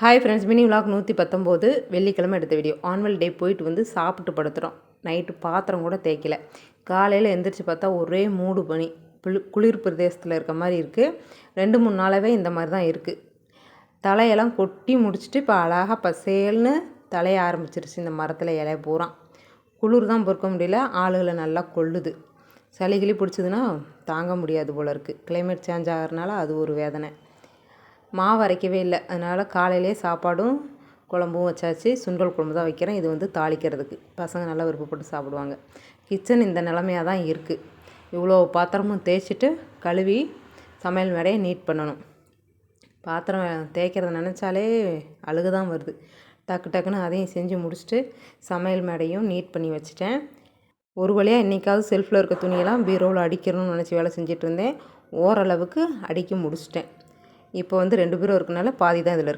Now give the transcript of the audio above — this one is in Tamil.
ஹாய் ஃப்ரெண்ட்ஸ் மினி விளாக் நூற்றி பத்தொம்போது வெள்ளிக்கிழமை எடுத்த வீடியோ ஆன்வல் டே போயிட்டு வந்து சாப்பிட்டு படுத்துகிறோம் நைட்டு பாத்திரம் கூட தேய்க்கல. காலையில் எந்திரிச்சு பார்த்தா ஒரே மூடு பனி. குளிர் பிரதேசத்தில் இருக்க மாதிரி இருக்குது ரெண்டு மூணு நாளாகவே இந்த மாதிரி தான் இருக்குது தலையெல்லாம் கொட்டி முடிச்சுட்டு இப்போ அழகாக பசேல்னு தலைய ஆரம்பிச்சிருச்சு. இந்த மரத்தில் இலைய பூரா. குளிர் தான் பொறுக்க முடியல. ஆளுகளை நல்லா கொள்ளுது. சளி கிளி பிடிச்சதுன்னா தாங்க முடியாது போல் இருக்குது கிளைமேட் சேஞ்ச் ஆகிறதுனால அது ஒரு வேதனை. மாவு அரைக்கவே இல்லை. அதனால் காலையிலே சாப்பாடும் குழம்பும் வச்சாச்சு. சுண்டல் குழம்பு தான் வைக்கிறேன். இது வந்து தாளிக்கிறதுக்கு. பசங்க நல்லா விருப்பப்பட்டு சாப்பிடுவாங்க. கிச்சன் இந்த நிலமையாக தான் இருக்குது இவ்வளோ பாத்திரமும் தேய்ச்சிட்டு கழுவி சமையல் மேடையை நீட் பண்ணணும். பாத்திரம் தேய்க்கிறத நினச்சாலே அழுகு தான் வருது. டக்கு டக்குன்னு அதையும் செஞ்சு முடிச்சுட்டு சமையல் மேடையும் நீட் பண்ணி வச்சுட்டேன். ஒரு வழியாக இன்றைக்காவது செல்ஃபில் இருக்க துணியெல்லாம் பீரோவில் அடிக்கணும்னு நினச்சி வேலை செஞ்சிட்டு இருந்தேன். ஓரளவுக்கு அடிக்க முடிச்சிட்டேன். இப்போ வந்து ரெண்டு பேரும் இருக்கனால பாதி தான் இதில் இருக்குது